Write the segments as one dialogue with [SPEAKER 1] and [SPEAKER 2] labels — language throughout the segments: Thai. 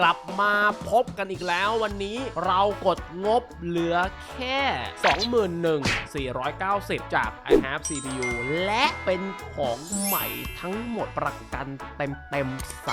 [SPEAKER 1] กลับมาพบกันอีกแล้ววันนี้เรากดงบเหลือแค่ 21,490 จาก i have CPU และเป็นของใหม่ทั้งหมดประกันเต็มเต็ม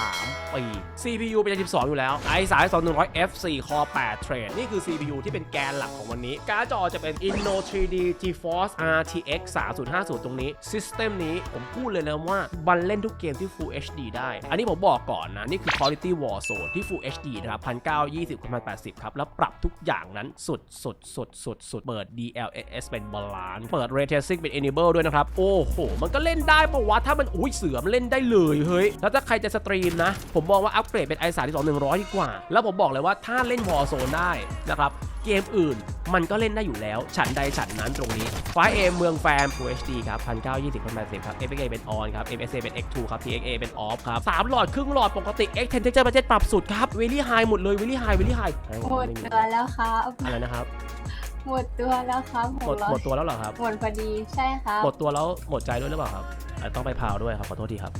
[SPEAKER 1] 3ปี CPU เป็น 12 อยู่แล้ว i 3 2 1 0 0 F4 Core 8 Thread นี่คือ CPU ที่เป็นแกนหลักของวันนี้ การ์ดจอจะเป็น Inno 3D GeForce RTX 3050 ตรงนี้ System นี้ผมพูดเลยนะว่ามันเล่นทุกเกมที่ Full HD ได้ อันนี้ผมบอกก่อนนะ นี่คือ Quality Warzone ที่ Full HD นะครับ1920 1080 ครับ แล้วปรับทุกอย่างนั้นสุดสุดสุดสุดสุดเปิด DLSS เป็น Balance เปิด Ray Tracing เป็น Enable ด้วยนะครับ โอ้โห มันก็เล่นได้ปะวะ ถ้ามันอุ้ยเสือมันเล่นได้เลยเฮ้ย แล้วถ้าใครจะสตรีมนะ ผมมองว่าอัปเกรดเป็น i 3 2 100ดีกว่า แล้วผมบอกเลยว่าถ้าเล่น Warzone ได้นะครับ เกมอื่นมันก็เล่นได้อยู่แล้ว ฉันใดฉันนั้นตรงนี้ไฟเอเมืองแฟม Full HD ครับ1920 1080ครับ FXA เป็น on ครับ MSA เป็น X2 ครับ TXA เป็น off ครับ3หลอดครึ่งหลอดปกติ X temperature budget ปรับสุดครับ very high หมดเลย very high very high
[SPEAKER 2] หมดตัวแล้วครับ
[SPEAKER 1] อะไรนะครับ
[SPEAKER 2] หมดตัวแล้วครับ
[SPEAKER 1] หมดหมดตัวแล้วเหรอครับ
[SPEAKER 2] หมดพอดีใช่ครับ
[SPEAKER 1] หมดตัวแล้วหมดใจด้วยหรือเปล่าครับอะต้องไปพาวด้วยครับขอโทษทีครับ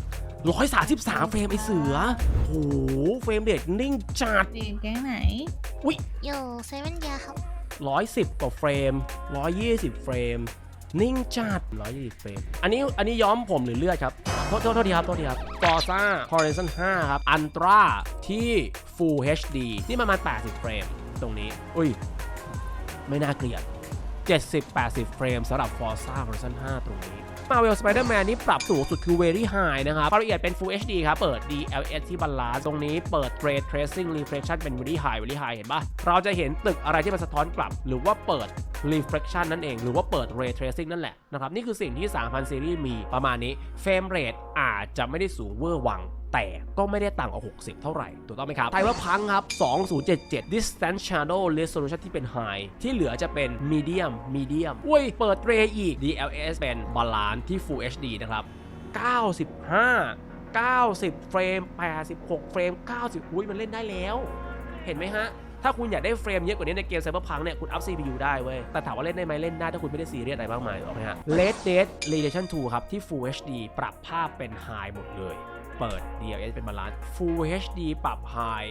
[SPEAKER 1] 133 เฟรมไอเสือโอ้โหเฟรมเรทนิ่งจัด
[SPEAKER 3] เด็กแก๊งไหน
[SPEAKER 4] อยู่เซเว่นยาครับ
[SPEAKER 1] 110 กว่าเฟรม 120 เฟรม นิ่งจัด 120 เฟรม อันนี้อันนี้ย้อมผมหรือเลือดครับ โทษโทษโทษทีครับ โทษทีครับ Forza Horizon 5 ครับ Ultra ที่ Full HD นี่ประมาณ 80 เฟรม ตรงนี้ อุ้ย ไม่น่าเกลียด 70-80 เฟรมสำหรับ Forza Horizon 5 ตรงนี้ Marvel Spider-Man นี่ปรับสูงสุดคือ Very High นะครับความละเอียดเป็น Full HD ครับ เปิด DLS ที่บาลานซ์ตรงนี้เปิด Ray Tracing Reflection เป็น Very High Very High เห็นปะเราจะเห็นตึกอะไรที่มันสะท้อนกลับ หรือว่าเปิด Reflection นั่นเอง หรือว่าเปิด Ray Tracing นั่นแหละนะครับ นี่คือสิ่งที่ 3000 ซีรีส์มีประมาณนี้ Frame Rate อาจจะไม่ได้สูงเวอร์วัง แต่ก็ไม่ได้ต่างกว่า60 เท่าไหร่ ถูกต้องไหมครับ ไทเวอร์พังครับ 2077 Distance Shadow Resolution ที่เป็น High ที่เหลือจะเป็น Medium Medium อุ้ย เปิดเรย์อีก DLS เป็น Balance ที่ Full HD นะครับ 95 90 เฟรม 86 เฟรม 90 อุ้ยมันเล่นได้แล้ว เห็นไหมฮะ ถ้าคุณอยากได้เฟรมเยอะกว่านี้ในเกม Cyberpunk เนี่ย คุณอัพ CPU ได้เว้ย แต่ถามว่าเล่นได้ไหมเล่นได้ ถ้าคุณไม่ได้ซีเรียสอะไรมากมายหรอกนะฮะ Red Dead Redemption 2 ครับ ที่ Full HD ปรับภาพเป็น High หมดเลย เปิด DLS เป็นบาลานซ์ Full HD ปรับ High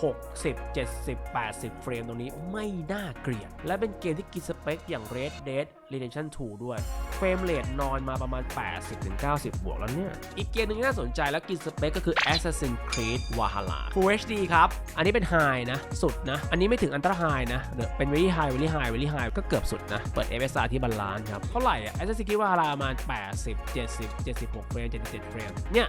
[SPEAKER 1] 60 70 80 เฟรมตรงนี้ไม่น่าเกลียด และเป็นเกมที่กินสเปคอย่าง Red Dead Redemption 2 ด้วย เฟรมเรทนอนมาประมาณ 80-90 บวกแล้วเนี่ย อีกเกมหนึงที่น่าสนใจแล้วกินสเปคก็คือ Assassin's Creed Valhalla Full HD ครับ อันนี้เป็น High นะ สุดนะ อันนี้ไม่ถึง Ultra High นะเดี๋ยวเป็น Very High Very High Very High ก็เกือบสุดนะ เปิด FSR ที่บาลานซ์ครับ เท่าไหร่อะ Assassin's Creed Valhalla ประมาณ 80 70 76 เฟรม 77 เฟรม เนี่ย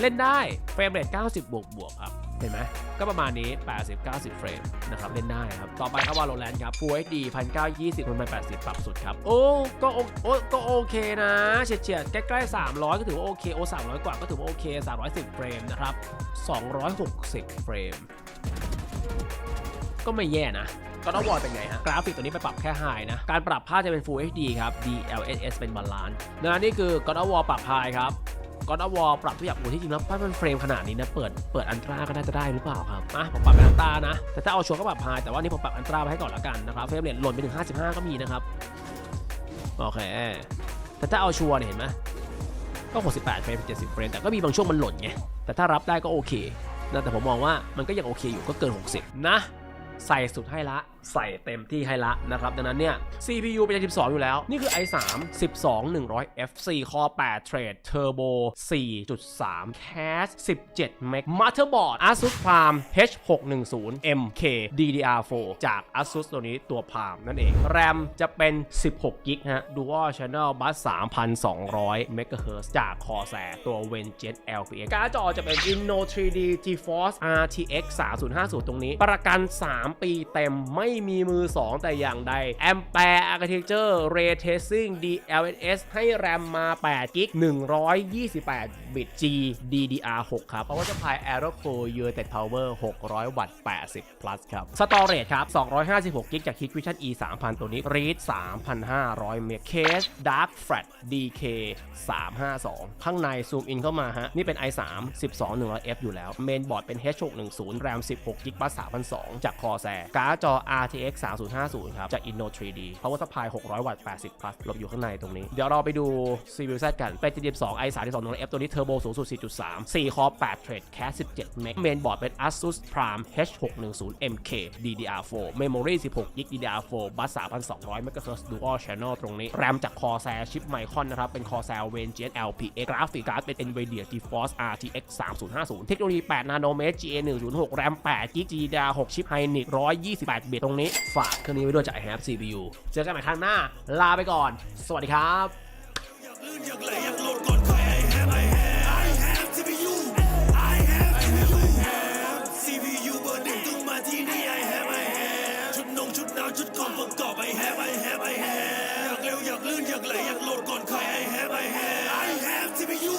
[SPEAKER 1] เล่นได้เฟรมเรท90 บวกบวกครับ เห็นไหมก็ประมาณนี้ 80 90 เฟรมนะครับ เล่นได้ครับ ต่อไปครับวาโลแรนครับ Full HD 1920 1080 ปรับสุดครับ โอ้ก็โอ้ก็โอเคนะเฉียดๆใกล้ๆ 300 ก็ถือว่าโอเค โอ้ 300 กว่าก็ถือว่าโอเค 310 เฟรมนะครับ 260 เฟรม ก็ไม่แย่นะก็ต้องวอลเป็นไงฮะ กราฟิกตัวนี้ไปปรับแค่ไฮนะ การปรับภาพจะเป็น Full HD ครับ DLSS เป็นบาลานซ์นะนี่คือ God of War ปรับไฮครับ God of War ปรับทุกอย่างโอ้ที่จริงแล้วถ้ามันเฟรมขนาดนี้นะ เปิดเปิดอันตราก็น่าจะได้หรือเปล่าครับอะผมปรับอันตรานะ แต่ถ้าเอาชัวร์ก็ปรับไฮแต่ว่านี่ผมปรับอันตราไปให้ก่อนละกันนะครับเฟรมเรทหล่นไปถึง 55 ก็มีนะครับโอเคแต่ถ้าเอาชัวร์เนี่ยเห็นไหมก็ 68 เฟรม70 เฟรมแต่ก็มีบางช่วงมันหล่นไงแต่ถ้ารับได้ก็โอเคนะแต่ผมมองว่ามันก็ยังโอเคอยู่ก็เกิน 60 นะ ใส่สุดให้ละ ใส่เต็มที่ให้ละนะครับ ดังนั้นเนี่ย CPU เป็น 12 อยู่แล้ว นี่คือ i3 12 100 F4 Core 8 Thread Turbo 4.3 Cache 17 Meg Motherboard Asus Prime H610 MK DDR4 จาก Asus ตัวนี้ตัว Prime นั่นเอง RAM จะเป็น 16 g b ฮะ Dual Channel Bus 3,200 MHz จาก Corsair ตัว Vengeance LPX การ์ดจอจะเป็น Inno 3D GeForce RTX 3050 ตรงนี้ ประกัน 3ปีเต็มไม่มีมือ 2 แต่อย่างใด Ampere Architecture Ray Tracing DLSS ให้ RAM มา 8 g b 128 บิต G DDR6 ครับ Power Supply Aero Cool United Power 600 วัตต์ 80 plus ครับ Storage ครับ 256 g b จาก Hikvision E 3000 ตัวนี้ Read 3,500 เมก Case Dark Flat DK 352 ข้างใน Zoom in เข้ามาฮะ นี่เป็น i3 12 100F อยู่แล้ว Mainboard เป็น H610 RAM 16 g b บัส3,200 จาก Core การ์ดจอ RTX 3050 ครับ จาก Inno 3D Power Supply 600 วัตต์ 80 plus หลบอยู่ข้างในตรงนี้ เดี๋ยวเราไปดู CPU Z กัน เป็น72 i 32 n F ตัวนี้เทอร์โบสูงสุด 4.3 4 คอ8 thread CAS 17 เมก เมนบอร์ดเป็น Asus Prime H610MK DDR4 Memory 16 GB DDR4 บัส 3,200 MHz Dual Channel ตรงนี้ แรมจาก Corsair ชิปไมคอนนะครับ เป็น Corsair Vengeance LPX กราฟิกการ์ดเป็น NVIDIA GeForce RTX 3050 เทคโนโลยี 8 นาโนเมตร GA 106 แรม8 GB DDR6 ชิป Hynix 128 บิตตรงนี้ ฝากเครื่องนี้ไว้ด้วยจาก i h a v e CPU เจอกันใหม่ครั้งหน้า ลาไปก่อน สวัสดีครับ
[SPEAKER 3] ชุดกองประกอบ I have I have I have อยากเร็วอยากลื่นอยากไหลอยากโหลดก่อนใคร I have I have I have CPU